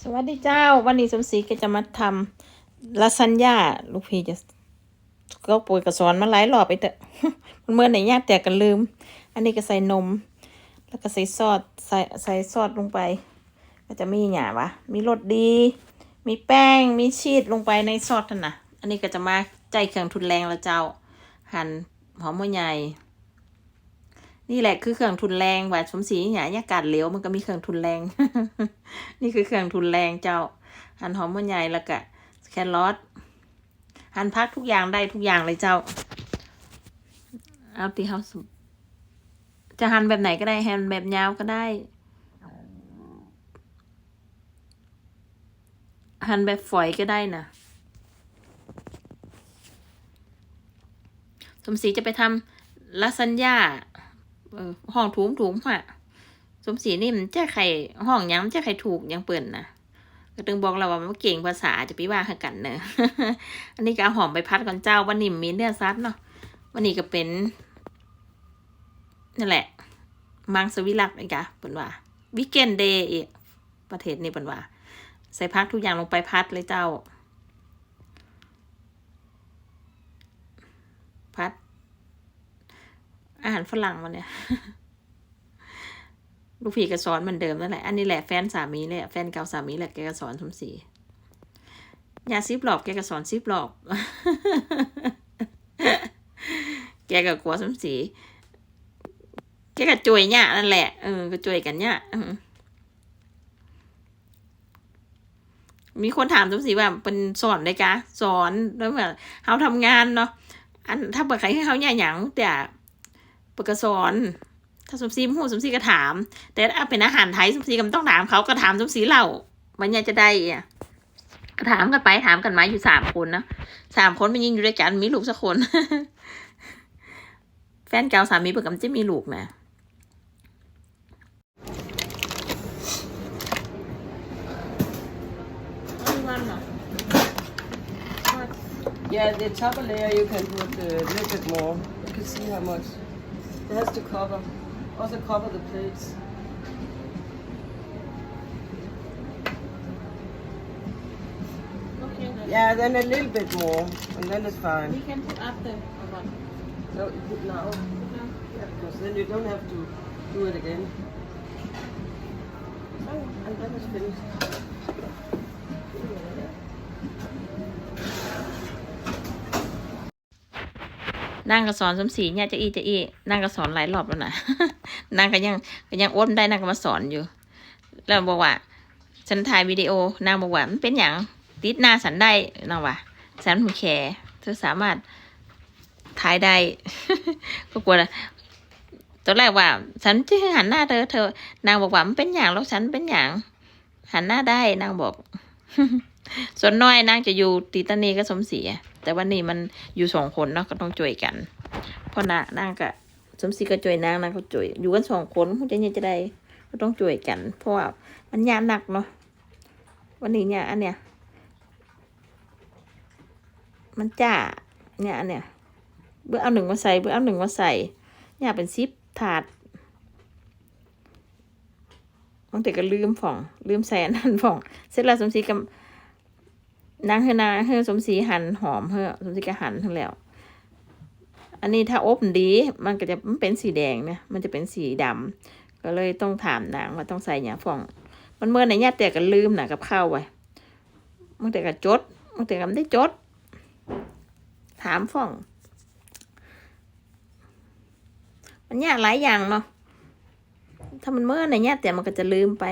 สวัสดีเจ้า วันนี้สมศรีก็จะมาทำลาซานญ่าลูกพี่จะก็ป่วยกระสอนมาหลายรอบไปเถอะมันเมื่อไหนยากแต่ก็ลืม อันนี้ก็ใส่นม แล้วก็ใส่ซอสใส่ใส่ซอสลงไป ก็จะมีหยาวะ มีรสดี มีแป้งมีชีสลงไปในซอสนั่นนะอันนี้ก็จะมาใจเครื่องทุนแรงแล้วเจ้า หั่นหอมหัวใหญ่ นี่แหละคือเครื่องทุนแรงว่าสมศรีหยาอากาศเหลวมันก็มีเครื่องทุนแรง นี่คือเครื่องทุนแรงเจ้า หั่นหอมหัวใหญ่แล้วก็แครอทหั่นพักทุกอย่างได้ทุกอย่างเลยเจ้า เอาตีเฮาสุจะหั่นแบบไหนก็ได้หั่นแบบยาวก็ได้ หั่นแบบฝอยก็ได้นะสมศรีจะไปทำลาซานญ่า เออห้องถุงถุงค่ะสมศรีนี่มันแจ้ไข่ห้องยังมันแจ้ไข่ถูกยังเปิ่นนะก็ตึงบอกเราว่ามันเก่งภาษาจะไปว่าหากันเนอะอันนี้ก็เอาหอมไปพัดก่อนเจ้าวันนี้มีเนื้อซัดเนาะวันนี้ก็เป็นนั่นแหละ มังสวิรักอีกอะเปิ่นว่าวิกเกนเดย์ประเทศนี้เปิ่นว่า ใส่พักทุกอย่างลงไปพัดเลยเจ้า พัด อาหารฝรั่งมันเนี่ย ลูกพี่ก็สอนเหมือนเดิมนั่นแหละ อันนี้แหละแฟนสามีเลยอะแฟนเก่าสามีแหละแกก็สอนสมศรียาซิปหลอกแกก็สอนซิปหลอกแกก็กลัวสมศรีแกก็จวยเนี่ยนั่นแหละ เออ ก็จวยกันเนี่ยมีคนถามสมศรีว่าเป็นสอนได้กะสอนแล้วแบบเขาทำงานเนาะอันถ้าเปิดใครให้เขาเนี่ยอย่งแต่ เปิดกระสอนถ้าสมศรีหูสมศรีก็ถาม แต่ถ้าเป็นอาหารไทยสมศรีก็ต้องถามเขาก็ถามสมศรีเล่ามันยังจะได้อะก็ถามกันไปถามกันมาอยู่สามคนนะสามคนมันยิงอยู่ด้วยกันมีลูกสักคน แฟนเก่าสามีเปิดกับจะมีลูกนะ Yeah, the top layer you can put a little bit more. You can see how much. It has to cover. Also cover the plates. Okay, Yeah, then a little bit more, and then it's fine. we can put after No, you put now. Yeah, because then you don't have to do it again. Oh, and then it's finished. นั่งก็สอนสมศรีเนี่ยจะอีจะอีนั่งก็สอนหลายรอบแล้วนะนั่งก็ยังก็ยังอ้นได้นั่งก็มาสอนอยู่ แล้วบอกว่า ฉันถ่ายวิดีโอนางบอกว่ามันเป็นอย่างติดหน้าฉันได้นางว่าฉันมีแขเธอสามารถถ่ายได้ก็กลัวนะตอนแรกว่า ฉันจะหันหน้าเธอเธอ นางบอกว่ามันเป็นอย่างแล้วฉันเป็นอย่าง หันหน้าได้นางบอกส่วนน้อยนางจะอยู่ตีตานีก็สมศรีอะ แต่วันนี้มันอยู่สองคนเนาะก็ต้องช่วยกันพราะนานางก็สมศรีก็ช่วยนางนางก็ช่วยอยู่กันสองคนมันจะเนี่ยจะได้ก็ต้องช่วยกัน เพราะว่ามันยาหนักเนาะวันนี้เนี่ยอันเนี้ยมันจ้าเนี่ยอันเนี้ยเบื่อเอาหนึ่งมาใส่เบื่อเอาหนึ่งมาใส่เนี่ยเป็นซิปถาดบางทีก็ลืมฝ่อง ลืมใส่อันนั้นฝ่อง เสร็จแล้วสมศรีก็ นางเฮนาเฮอสมศรีหั่นหอมเฮอสมศรีก็หั่นทั้งแล้ว อันนี้ถ้าอบดี มันก็จะมันเป็นสีแดงเนี่ยมันจะเป็นสีดำก็เลยต้องถามนางว่าต้องใส่อย่างฝ่อง มันเมื่อไหร่เนี่ยแต่ก็ลืมนะกับข้าวไว้มันแต่ก็จดมันแต่ก็ไม่ได้จด ถามฝ่อง มันยากหลายอย่างเนาะถ้ามันเมื่อไหร่เนี่ยแต่มันก็จะลืมไป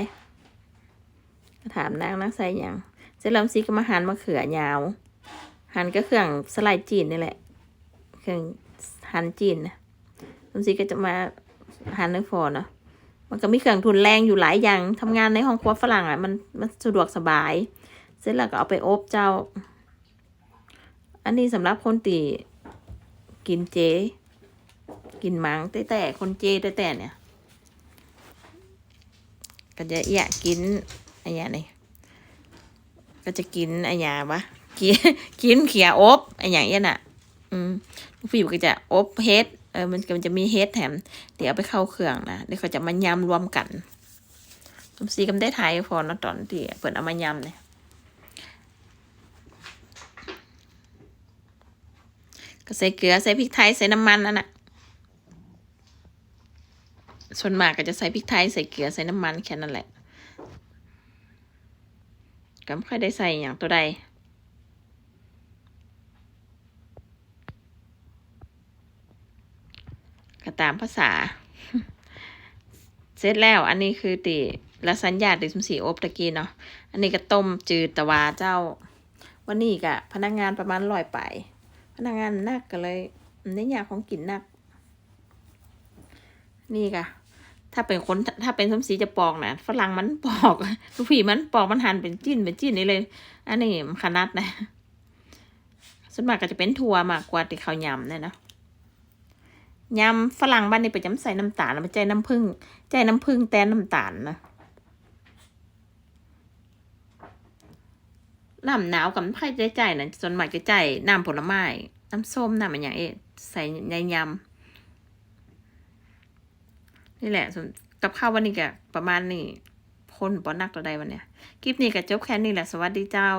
ถามนางนักใส่อย่าง เสร็จแล้วซีก็มาหั่นมะเขือยาว หั่นก็เครื่องสไลด์จีนนี่แหละ เครื่องหั่นจีนนะลำซีก็จะมาหั่นเนื้อฟอเนาะมันก็มีเครื่องทุนแรงอยู่หลายอย่างทำงานในห้องครัวฝรั่งอะมันมันสะดวกสบาย เสร็จแล้วก็เอาไปอบเจ้า อันนี้สำหรับคนตีกินเจ กินมังแต่แต่คนเจแต่แต่เนี่ย ก็จะอยากกินอะไรอย่างนี้ ก็จะกินอะไรอย่าวะกินกินเขียอบอะไรอย่างเงี้ยน่ะ อืมลูกพี่ก็จะอบเฮดเออมันก็จะมีเฮดแถม เดี๋ยวเอาไปเข้าเครื่องนะเดี๋ยวเขาจะมายำรวมกันสมศรีก็ไม่ได้ถ่ายพอเนาะตอนที่เปิดเอามายำเนี่ยก็ใส่เกลือใส่พริกไทยใส่น้ำมันนั่นน่ะส่วนมากก็จะใส่พริกไทยใส่เกลือใส่น้ำมันแค่นั้นแหละ ก็ไม่ค่อยได้ใส่อย่างตัวใด ก็ตามภาษา เสร็จแล้วอันนี้คือตีลาซานญ่าติสมสีอบตะกี้เนาะ อันนี้ก็ต้มจืดแตะวาเจ้า วันนี้กะพนักงานประมาณร้อยไป พนักงานนักก็เลยในอยากของกินนัก นี่กะ ถ้าเป็นคนถ้าเป็นสมศรีจะปอกนะฝรั่งมันปอกลูกผีมันปอกมันหั่นเป็นจิ้นเป็นจิ้นนี่เลย อันนี้มันขนาดนะส่วนมากก็จะเป็นถั่วมากกว่าที่เขาวยำเนี่ยนะยำฝรั่งบ้านนี้ไปจำใส่น้ำตาลแล้วไปใจน้ำผึ้งใจน้ำผึ้งแตนน้ำตาลนะน้ำหนาวกับไผ่ใจใจนะส่วนมากจะใจน้ำผลไม้น้ำส้มน้ำอะไรอย่างเงี้ยใส่ในยำ นี่แหละส่วนกับข้าววันนี้ก็ประมาณนี้คนปอนักตัวใดวันเนี้ยคลิปนี้ก็จบแค่นี้แหละสวัสดีเจ้า